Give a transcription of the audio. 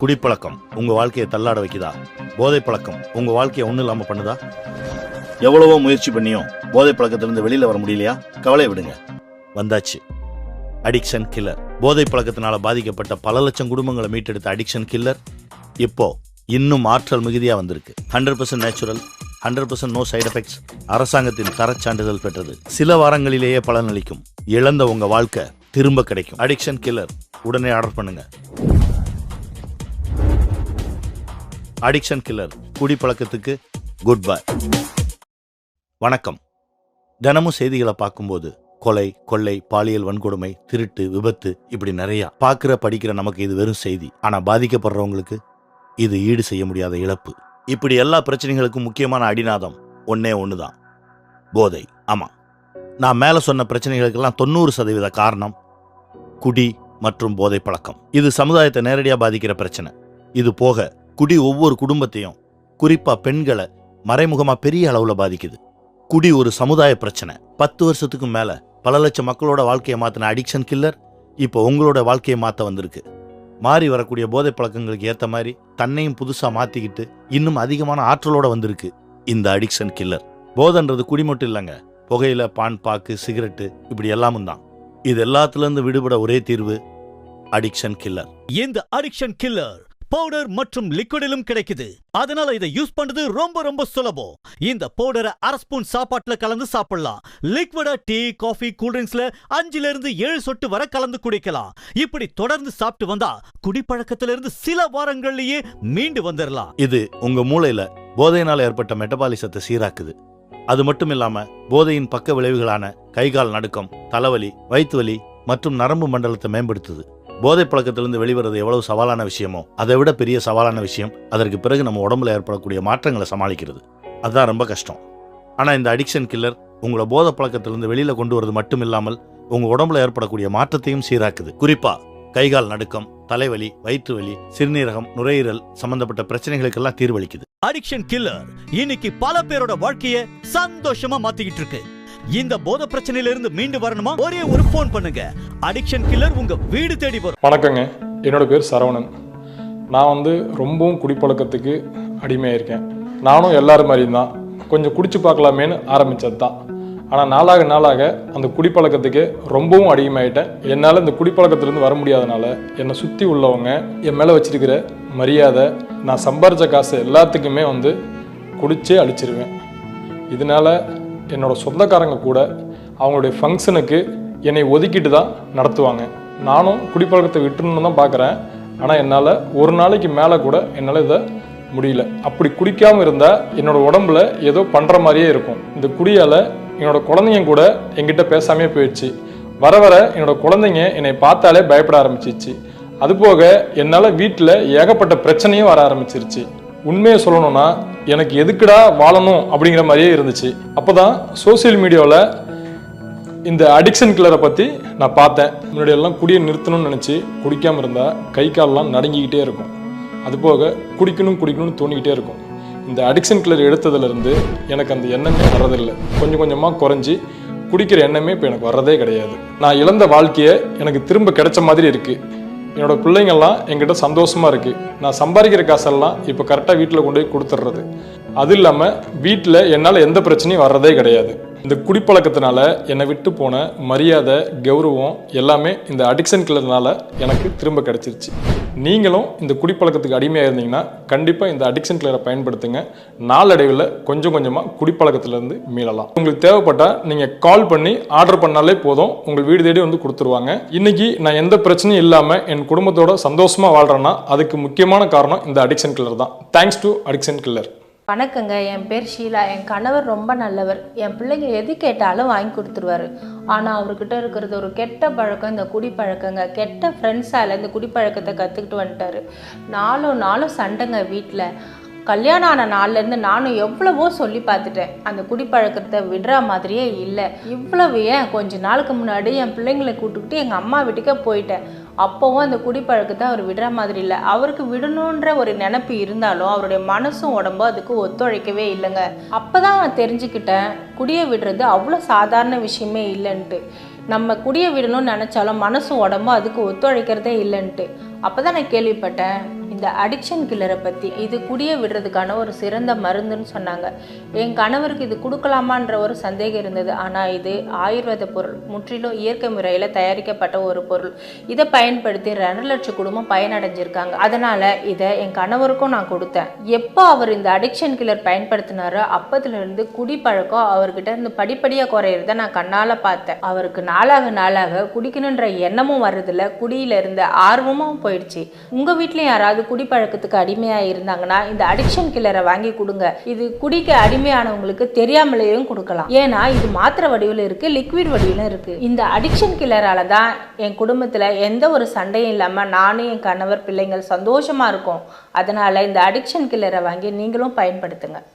குடிப்பழக்கம் உங்க வாழ்க்கையை தள்ளாட வைக்குதா? போதை பழக்கம் உங்க வாழ்க்கையை ஒன்றும் இல்லாம பண்ணுதா? எவ்வளவோ முயற்சி பண்ணியும் போதை பழக்கத்திலிருந்து வெளியில வர முடியலையா? கவலை விடுங்க. வந்தாச்சு. அடிக்ஷன் கில்லர் போதை பழக்கத்தினால பாதிக்கப்பட்ட பல லட்சம் குடும்பங்களை மீட்டெடுத்த அடிக்ஷன் கில்லர் இப்போ இன்னும் ஆற்றல் மிகுதியா வந்திருக்கு. Hundred percent natural hundred percent no side effects அரசாங்கத்தின் தரச்சான்றிதழ் பெற்றது. சில வாரங்களிலேயே பலனளிக்கும். இழந்த உங்க வாழ்க்கை திரும்ப கிடைக்கும். அடிக்ஷன் கில்லர் உடனே ஆர்டர் பண்ணுங்க. அடிக்ஷன் கில்லர் குடிப்பழக்கத்துக்கு குட் பை வணக்கம். தினமும் செய்திகளை பார்க்கும்போது கொலை கொள்ளை பாலியல் வன்கொடுமை திருட்டு விபத்து இப்படி நிறையா. பார்க்குற படிக்கிற நமக்கு இது வெறும் செய்தி. ஆனால் பாதிக்கப்படுறவங்களுக்கு இது ஈடு செய்ய முடியாத இழப்பு. இப்படி எல்லா பிரச்சனைகளுக்கும் முக்கியமான அடிநாதம் ஒன்னே தான் போதை. ஆமாம் நான் மேலே சொன்ன பிரச்சனைகளுக்கெல்லாம் தொண்ணூறு சதவீத காரணம் குடி மற்றும் போதை பழக்கம். இது சமுதாயத்தை நேரடியாக பாதிக்கிற பிரச்சனை. இது போக குடி ஒவ்வொரு குடும்பத்தையும் குறிப்பா பெண்களை மறைமுகமா பெரிய அளவுல பாதிக்குது. குடி ஒரு சமுதாய பிரச்சனை. பத்து வருஷத்துக்கு மேல பல லட்சம் மக்களோட வாழ்க்கையை மாத்தின அடிக்ஷன் கில்லர் இப்போ உங்களோட வாழ்க்கையை மாத்த வந்திருக்கு. மாறி வரக்கூடிய போதை பழக்கங்களுக்கு ஏத்த மாதிரி தன்னையும் புதுசா மாத்திக்கிட்டு இன்னும் அதிகமான ஆற்றலோட வந்திருக்கு இந்த அடிக்ஷன் கில்லர் போதைன்றது குடி மட்டும் இல்லைங்க. புகையில பான் பாக்கு சிகரெட்டு இப்படி எல்லாமும் தான். இது எல்லாத்துல இருந்து விடுபட ஒரே தீர்வு அடிக்ஷன் கில்லர் இந்த அடிக்ஷன் கில்லர் பவுடர் மற்றும் லிக்விடிலும் கிடைக்குது. அதனால இதை யூஸ் பண்றது ரொம்ப ரொம்ப சுலபம். இந்த பவுடரை அரை ஸ்பூன் சாப்பாட்டுல கலந்து சாப்பிடலாம். லிக்விடா டீ காஃபி கூல்ட்ரிங்க்ஸ்ல அஞ்சுல இருந்து ஏழு சொட்டு வரை கலந்து குடிக்கலாம். இப்படி தொடர்ந்து சாப்பிட்டு வந்தா குடிப்பழக்கத்துல இருந்து சில வாரங்கள்லயே மீண்டு வந்துடலாம் இது உங்க மூளையில போதையினால் ஏற்பட்ட மெட்டபாலிசத்தை சீராக்குது. அது மட்டும் இல்லாம போதையின் பக்க விளைவுகளான கைகால் நடுக்கம் தலைவலி வயிற்று வலி மற்றும் நரம்பு மண்டலத்தை மேம்படுத்துது. போதை பழக்கத்திலிருந்து வெளிவரது எவ்வளவு சவாலான விஷயமோ அதை விட பெரிய சவாலான விஷயம் அதற்கு பிறகு நம்ம உடம்புல ஏற்படக்கூடிய மாற்றங்களை சமாளிக்கிறது. அதுதான் ரொம்ப கஷ்டம். ஆனா இந்த அடிக்ஷன் கில்லர் உங்களை போதை பழக்கத்திலிருந்து வெளியில கொண்டு வரது மட்டும் இல்லாமல் உங்க உடம்புல ஏற்படக்கூடிய மாற்றத்தையும் சீராக்குது. குறிப்பா கைகால் நடுக்கம் தலைவலி வயிற்று வலி சிறுநீரகம் நுரையீரல் சம்பந்தப்பட்ட பிரச்சனைகளுக்கெல்லாம் தீர்வளிக்குது. அடிக்ஷன் கில்லர் இன்னைக்கு பல பேரோட வாழ்க்கையை சந்தோஷமா மாத்திக்கிட்டு இருக்கு. இந்த போத பிரச்சனையில இருந்து மீண்டு வரணுமா? ஒரே ஒரு ஃபோன் பண்ணுங்க. அடிக்ஷன் கில்லர் உங்க வீடு தேடி வரும். வணக்கங்க. என்னோட பேர் சரவணன். நான் வந்து ரொம்பவும் குடிப்பழக்கத்துக்கு அடிமையாயிருக்கேன் நானும் எல்லாரும் மாதிரியும் தான் கொஞ்சம் குடிச்சு பார்க்கலாமேன்னு ஆரம்பித்தது தான் ஆனால் நாளாக நாளாக அந்த குடிப்பழக்கத்துக்கு ரொம்பவும் அடிமையாயிட்டேன். என்னால் இந்த குடிப்பழக்கத்திலேருந்து வர முடியாதனால என்னை சுற்றி உள்ளவங்க என் மேலே வச்சிருக்கிற மரியாதை நான் சம்பாரித்த காசு எல்லாத்துக்குமே வந்து குடிச்சே அழிச்சிருவேன். இதனால என்னோட சொந்தக்காரங்க கூட அவங்களுடைய ஃபங்க்ஷனுக்கு என்னை ஒதுக்கிட்டு தான் நடத்துவாங்க. நானும் குடிப்பழக்கத்தை விட்டுணுன்னு தான் பார்க்குறேன் ஆனால் என்னால் ஒரு நாளைக்கு மேலே கூட என்னால் இதை முடியல. அப்படி குடிக்காமல் இருந்தால் என்னோட உடம்புல ஏதோ பண்ணுற மாதிரியே இருக்கும். இந்த குடியால் என்னோட குழந்தைங்க கூட என்கிட்ட பேசாமே போயிடுச்சு. வர வர என்னோட குழந்தைங்க என்னை பார்த்தாலே பயப்பட ஆரம்பிச்சிச்சு அதுபோக என்னால் வீட்டில் ஏகப்பட்ட பிரச்சனையும் வர ஆரம்பிச்சிருச்சு. உண்மையை சொல்லணும்னா எனக்கு எதுக்குடா வாழணும் அப்படிங்கிற மாதிரியே இருந்துச்சு. அப்போ தான் சோஷியல் மீடியாவில் இந்த அடிக்ஷன் கில்லரை பற்றி நான் பார்த்தேன். முன்னாடி எல்லாம் குடியை நிறுத்தணும்னு நினச்சி குடிக்காமல் இருந்தால் கை கால்லாம் நடுங்கிக்கிட்டே இருக்கும். அதுபோக குடிக்கணும் குடிக்கணும்னு தோணிக்கிட்டே இருக்கும். இந்த அடிக்ஷன் கில்லர் எடுத்ததுலேருந்து எனக்கு அந்த எண்ணமே வர்றதில்லை. கொஞ்சம் கொஞ்சமாக குறைஞ்சி குடிக்கிற எண்ணமே இப்போ எனக்கு வர்றதே கிடையாது. நான் இழந்த வாழ்க்கையை எனக்கு திரும்ப கிடைச்ச மாதிரி இருக்குது என்னோட பிள்ளைங்கள்லாம் என்கிட்ட சந்தோஷமா இருக்கு. நான் சம்பாதிக்கிற காசெல்லாம் இப்போ கரெக்டாக வீட்டில் கொண்டு போய் கொடுத்துட்றது அது இல்லாமல் வீட்டில் என்னால் எந்த பிரச்சனையும் வர்றதே கிடையாது. இந்த குடிப்பழக்கத்தினால என்னை விட்டு போன மரியாதை கௌரவம் எல்லாமே இந்த அடிக்ஷன் கில்லர்னால எனக்கு திரும்ப கிடைச்சிருச்சு. நீங்களும் இந்த குடிப்பழக்கத்துக்கு அடிமையாக இருந்தீங்கன்னா கண்டிப்பாக இந்த அடிக்ஷன் கில்லரை பயன்படுத்துங்க. நாளடைவில் கொஞ்சம் கொஞ்சமாக குடிப்பழக்கத்திலேருந்து மீளலாம். உங்களுக்கு தேவைப்பட்டால் நீங்கள் கால் பண்ணி ஆர்டர் பண்ணாலே போதும். உங்கள் வீடு தேடி வந்து கொடுத்துருவாங்க. இன்னைக்கு நான் எந்த பிரச்சனையும் இல்லாமல் என் குடும்பத்தோட சந்தோஷமாக வாழ்கிறேன்னா அதுக்கு முக்கியமான காரணம் இந்த அடிக்ஷன் கில்லர் தான். தேங்க்ஸ் டு அடிக்ஷன் கில்லர் வணக்கங்க. என் பேர் ஷீலா. என் கணவர் ரொம்ப நல்லவர். என் பிள்ளைங்க எது கேட்டாலும் வாங்கி கொடுத்துருவாரு. ஆனால் அவர்கிட்ட இருக்கிறது ஒரு கெட்ட பழக்கம் இந்த குடிப்பழக்கங்க. கெட்ட ஃப்ரெண்ட்ஸால் இந்த குடிப்பழக்கத்தை கற்றுக்கிட்டு வந்துட்டாரு. நாலும் நாளும் சண்டைங்க வீட்டில் கல்யாணம் ஆன நாள்லேருந்து நானும் எவ்வளவோ சொல்லி பார்த்துட்டேன். அந்த குடிப்பழக்கத்தை விடுற மாதிரியே இல்லை. இவ்வளவு ஏன்? கொஞ்ச நாளுக்கு முன்னாடி என் பிள்ளைங்களை கூப்பிட்டுக்கிட்டு எங்கள் அம்மா வீட்டுக்கே போயிட்டேன். அப்போவும் அந்த குடிப்பழக்கத்தை அவர் விடுற மாதிரி இல்லை. அவருக்கு விடணுன்ற ஒரு நினப்பு இருந்தாலும் அவருடைய மனசும் உடம்பும் அதுக்கு ஒத்துழைக்கவே இல்லைங்க. அப்போ தான் நான் தெரிஞ்சுக்கிட்டேன் குடியை விடுறது அவ்வளோ சாதாரண விஷயமே இல்லைன்ட்டு. நம்ம குடியை விடணும்னு நினச்சாலும் மனசும் உடம்பும் அதுக்கு ஒத்துழைக்கிறதே இல்லைன்ட்டு. அப்போ தான் நான் கேள்விப்பட்டேன் இந்த அடிக்ஷன் கில்லரை பற்றி இது குடிய விடுறதுக்கான ஒரு சிறந்த மருந்துன்னு சொன்னாங்க. என் கணவருக்கு இது கொடுக்கலாமான்ற ஒரு சந்தேகம் இருந்தது. ஆனால் இது ஆயுர்வேத பொருள். முற்றிலும் இயற்கை முறையில் தயாரிக்கப்பட்ட ஒரு பொருள். இதை பயன்படுத்தி ரெண்டு லட்சம் குடும்பம் பயனடைஞ்சிருக்காங்க. அதனால் இதை என் கணவருக்கும் நான் கொடுத்தேன். எப்போ அவர் இந்த அடிக்ஷன் கில்லர் பயன்படுத்தினாரோ அப்பத்துலேருந்து குடிப்பழக்கம் அவர்கிட்ட இருந்து படிப்படியாக குறையிறத நான் கண்ணால் பார்த்தேன். அவருக்கு நாளாக நாளாக குடிக்கணுன்ற எண்ணமும் வர்றதில்ல. குடியில இருந்த ஆர்வமும் போயிடுச்சு. உங்கள் வீட்லயும் யாராவது குடிப்பழக்கத்துக்கு அடிமையாக இருந்தாங்கன்னா இந்த அடிக்ஷன் கில்லரை வாங்கி கொடுங்க. இது குடிக்க அடிமையானவங்களுக்கு தெரியாமலேயும் கொடுக்கலாம். ஏன்னா இது மாத்திரை வடிவில் இருக்கு லிக்விட் வடிவிலும் இருக்கு. இந்த அடிக்ஷன் கில்லரால தான் என் குடும்பத்தில் எந்த ஒரு சண்டையும் இல்லாமல் நானும் என் கணவர் பிள்ளைங்கள் சந்தோஷமாக இருக்கும். அதனால் இந்த அடிக்ஷன் கில்லரை வாங்கி நீங்களும் பயன்படுத்துங்க.